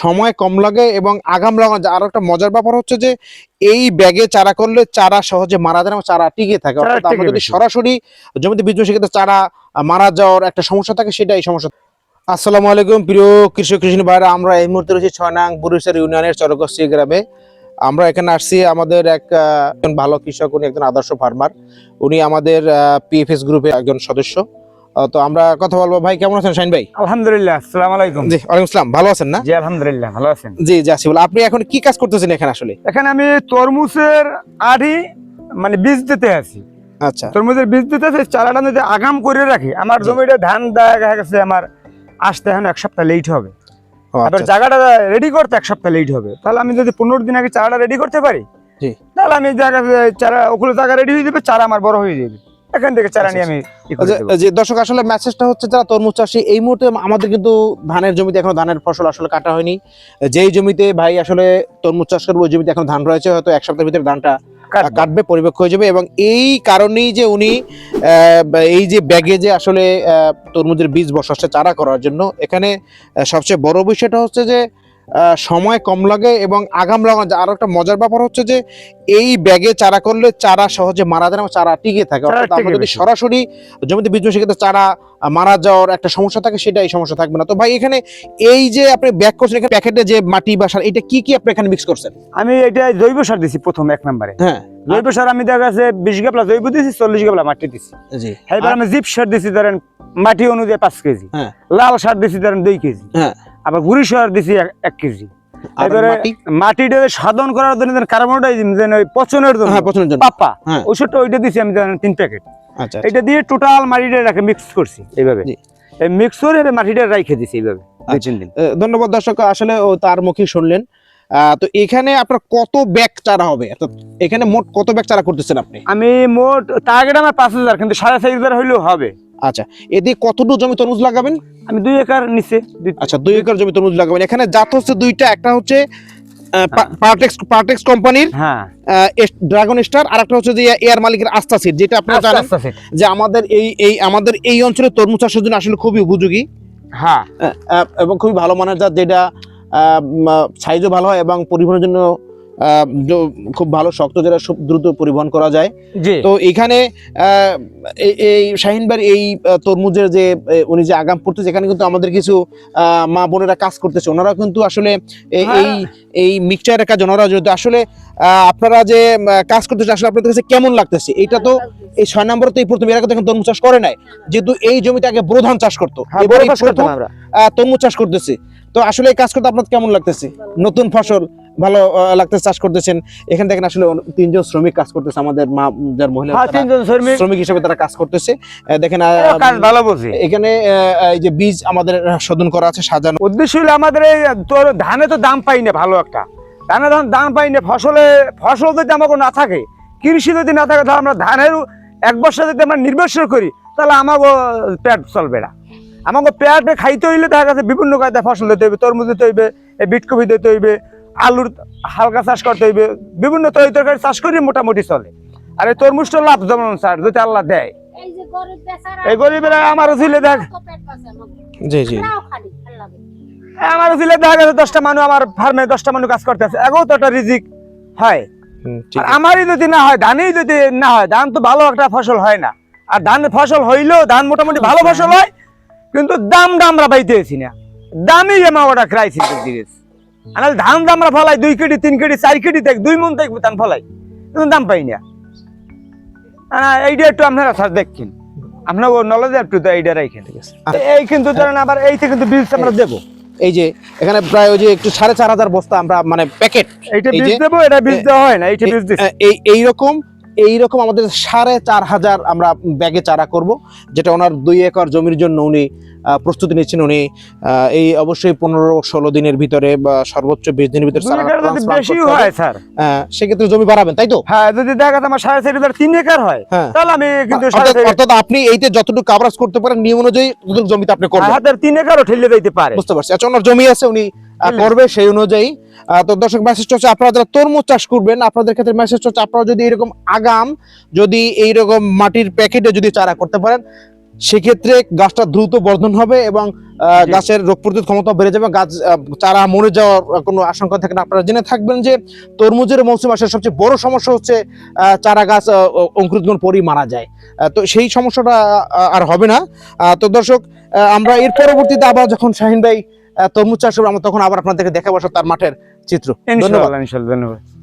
সময় কম লাগে এবং আগাম লাগানো যায়। আর একটা মজার ব্যাপার হচ্ছে যে এই ব্যাগে চারা করলে চারা সহজে মারা যায় না চারা টিকে থাকে। অর্থাৎ আমরা যদি সরাসরি জমিতে বীজ কিন্তু চারা মারা যাওয়ার একটা সমস্যা থাকে সেটা এই সমস্যা। আসসালামু আলাইকুম প্রিয় কৃষক কৃষি ভাইরা আমরা এই মুহূর্তে রয়েছি ছয় নং বুরুসের ইউনিয়নের চরকস্তি গ্রামে। আমরা এখানে আসছি আমাদের এক একজন ভালো কৃষক উনি একজন আদর্শ ফার্মার উনি আমাদের পিএফএস গ্রুপের একজন সদস্য। তো আমরা কথা বলব। ভাই কেমন আছেন শাইন ভাই? আলহামদুলিল্লাহ আসসালামু আলাইকুম। জি ওয়ালাইকুম আসসালাম। ভালো আছেন না? জি আলহামদুলিল্লাহ ভালো আছেন। জি জি আসিফুল আপনি এখন কি কাজ করতেছেন এখানে আসলে? এখানে আমি তরমুজের আড়ি মানে বীজ দিতে আছি। আচ্ছা। তরমুজের বীজ দিতে আছি চারাটা যদি আগাম করে রাখি আমার জমিটা ধান দেখা গেছে আমার আসতে এখন এক সপ্তাহ লেট হবে। ও, এবার আচ্ছা। জায়গাটা রেডি করতে এক সপ্তাহ লেট হবে। তাহলে আমি যদি পনেরো দিন আগে চারাটা রেডি করতে পারি জি। তাহলে আমি জায়গা চারা ওগুলো জায়গা রেডি হয়ে যাবে চারা আমার বড় হয়ে যাবে। এখান থেকে চারা নিয়ে আমি যে- দর্শক আসলে মেসেজটা হচ্ছে যারা তরমুজ চাষি এই মুহূর্তে আমাদের কিন্তু ধানের জমিতে এখনও ধানের ফসল আসলে কাটা হয়নি। যেই জমিতে ভাই আসলে তরমুজ চাষ করবে ওই জমিতে এখন ধান রয়েছে হয়তো এক সপ্তাহের ভিতরে ধানটা কাটবে। পরিপক্ক হয়ে যাবে। এবং এই কারণেই যে উনি আহ, এই যে ব্যাগে যে আসলে আহ, তরমুজের বীজ বসাচ্ছে চারা করার জন্য এখানে সবচেয়ে বড় বিষয়টা হচ্ছে যে সময় কম লাগে এবং আগাম লাগানো। আর একটা মজার ব্যাপার হচ্ছে যে এই ব্যাগে চারা করলে চারা সহজে মারা যায় না এবং চারা টিকে থাকে। অর্থাৎ আমরা যদি সরাসরি জমিতে বীজ বসে চারা মারা যাওয়ার একটা সমস্যা থাকে সেটা এই সমস্যা থাকবে না। তো ভাই এখানে এই যে আপনি ব্যাগ করছেন এখানে প্যাকেটে যে মাটি বা সার এটা কি কি আপনি এখানে মিক্স করছেন? আমি এটা জৈব সার দিছি প্রথম এক নম্বরে। হ্যাঁ। জৈব সার আমি দেখা গেছে বিশ গাবলা জৈব দিছি চল্লিশ গাবলা মাটি দিছি। জি। এবার আমি জিপ সার দিছি ধরেন মাটি অনুযায়ী পাঁচ কেজি। হ্যাঁ। লাল সার দিছি ধরেন দুই কেজি। হ্যাঁ। আবার গুড়ি সার দিছি এক- কেজি। এবারে মাটিটা সাধন করার জন্য যেন ওই পচনের জন্য। হ্যাঁ পছন্দের জন্য। পাপ্পা হ্যাঁ। ওষুধটা ওইটা দিছি আমি তিন প্যাকেট। আচ্ছা এটা দিয়ে টোটাল মাটিটা রাখে মিক্স করছি এইভাবে। এই মিক্স করে মাটিটা রাইখে দিছি এইভাবে দুই আচ্ছা। তিন দিন। ধন্যবাদ দর্শক আসলে ও তার মুখে শুনলেন। আহ, তো এখানে আপনার কত ব্যাগ চারা হবে? এখানে মোট কত ব্যাগ চারা করতেছেন আপনি? আমি মোট টার্গেট আমার পাঁচ হাজার কিন্তু সাড়ে চার হাজার হইলেও হবে। আচ্ছা এদিকে কতটুকু জমি তরমুজ লাগাবেন? আমি দুই একর নিচে আচ্ছা দুই একর জমি তরমুজ লাগাবেন। এখানে জাত হচ্ছে দুইটা একটা হচ্ছে পার্টেক্স পার্টেক্স কোম্পানির হ্যাঁ। ড্রাগন স্টার আর একটা হচ্ছে যে এয়ার মালিকের আস্থা সিট যেটা আপনারা জানেন। যে আমাদের এই এই আমাদের এই অঞ্চলে তরমুজ চাষের জন্য আসলে খুবই উপযোগী। হ্যাঁ। এবং খুবই ভালো মানের জাত যেটা সাইজও ভালো হয় এবং পরিবহনের জন্য খুব ভালো শক্ত যেটা দ্রুত পরিবহন করা যায়। তো এখানে এই- শাহিনবার এই তরমুজের যে উনি যে আগাম পড়তেছে এখানে কিন্তু আমাদের কিছু মা বোনেরা কাজ করতেছে। ওনারা কিন্তু আসলে এই- হ্যাঁ। এই এই মিক্সচারের কাজ ওনারা যেহেতু আসলে আপনারা যে কাজ করতেছে আসলে আপনাদের কাছে কেমন লাগতেছে? এটা তো এই ছয় নম্বর তো এই প্রথম এর আগে তরমুজ চাষ করে নাই। যেহেতু এই জমিতে আগে বড় ধান চাষ করতো। হ্যাঁ এবার তরমুজ চাষ করতেছে। তো আসলে এই কাজ করতে আপনার কেমন লাগতেছে? নতুন ফসল? ভালো আহ, লাগতেছে চাষ করতেছেন। এখানে দেখেন আসলে তিনজন শ্রমিক কাজ করতেছে আমাদের মা যার মহিলা হ্যাঁ তিনজন শ্রমিক। শ্রমিক হিসেবে তারা কাজ করতেছে। দেখেন ভালো বোঝে। এখানে এই যে বীজ আমাদের শোধন করা আছে সাজানো। উদ্দেশ্য হলো আমাদের এই তোর ধানে তো দাম পাই না ভালো একটা। ধানে ধান দাম পাই না ফসলে ফসল যদি আমাকে না থাকে কৃষি যদি না থাকে তাহলে আমরা ধানের এক বছর যদি আমরা নির্ভরশীল করি তাহলে আমাকে পেট চলবে না। আমাকে পেটে খাইতে হইলে দেখা গেছে বিভিন্ন কায়দায় ফসল দিতে হইবে তরমুজ দিতে হইবে বিটকপি দিতে হইবে আলুর হালকা চাষ করতে হইবে বিভিন্ন তরি তরকারি চাষ করি মোটামুটি চলে। আর এই তরমুজটা লাভ যেমন স্যার যদি আল্লাহ দেয়। এই যে গরিব বেচারা গরিবেরা আমারও ছিল দেখ। জি জি। আমার ছিল দেখা গেছে দশটা মানুষ আমার ফার্মে দশটা মানুষ কাজ করতে আছে। এগো তো একটা রিজিক হয়। আমারই যদি না হয় ধানই যদি না হয় ধান তো ভালো একটা ফসল হয় না। আর ধান ফসল হইলেও ধান মোটামুটি ভালো ফসল হয় কিন্তু দামটা আমরা পাইতেছি না। দামই আমার ওটা ক্রাইসিস দিকে। আর ধান আমরা ফলাই দুই তিন চার থেকে দুই মন থেকে ধান ফলাই। কিন্তু দাম পাই না। এইটা একটু আপনারা স্যার দেখছেন আপনার নলেজ একটু তো এইটা রাখেন ঠিক আছে। এই কিন্তু ধরেন আবার এইটা কিন্তু বীজ আমরা দেবো। এই যে এখানে প্রায় ওই যে একটু সাড়ে চার হাজার বস্তা আমরা মানে প্যাকেট এইটা এই বীজ দেবো এটা বীজ দেওয়া হয় না এইটা বীজ এই এইরকম এইরকম আমাদের সাড়ে চার হাজার আমরা ব্যাগে চারা করব যেটা ওনার দুই একর জমির জন্য উনি প্রস্তুতি নিচ্ছেন উনি এই অবশ্যই পনেরো ষোলো দিনের ভিতরে বা সর্বোচ্চ বিশ দিনের ভিতরে একর বেশি হয় স্যার। সেক্ষেত্রে জমি বাড়াবেন তাই তো? হ্যাঁ যদি দেখা আমার সাড়ে চার হাজার তিন একর হয় হ্যাঁ। তাহলে আমি কিন্তু অর্থাৎ আপনি এইতে যতটুকু কাভারেজ করতে পারেন নিয়ম অনুযায়ী জমিতে আপনি করবেন। হাতের তিন একরও ঠেলে দিতে পারে। বুঝতে পারছি। আচ্ছা ওনার জমি আছে উনি করবে সেই অনুযায়ী। তো দর্শক মেসেজ হচ্ছে আপনারা যারা তরমুজ চাষ করবেন আপনাদের ক্ষেত্রে মেসেজ হচ্ছে আপনারা যদি এরকম আগাম যদি এইরকম মাটির প্যাকেটে যদি চারা করতে পারেন সেক্ষেত্রে গাছটা দ্রুত বর্ধন হবে এবং গাছের রোগ প্রতিরোধ ক্ষমতা বেড়ে যাবে গাছ চারা মরে যাওয়ার কোনো আশঙ্কা থাকে না। আপনারা জেনে থাকবেন যে তরমুজের মৌসুম আসার সবচেয়ে বড় সমস্যা হচ্ছে আহ, চারা গাছ আহ, অঙ্কুরিতগণ পরই মারা যায়। তো সেই সমস্যাটা আর হবে না। তো দর্শক আমরা এর পরবর্তীতে আবার যখন শাহিন ভাই তরমুজ চাষ আমরা তখন আবার আপনাদেরকে দেখে বসো তার মাঠের চিত্র। ধন্যবাদ। ধন্যবাদ।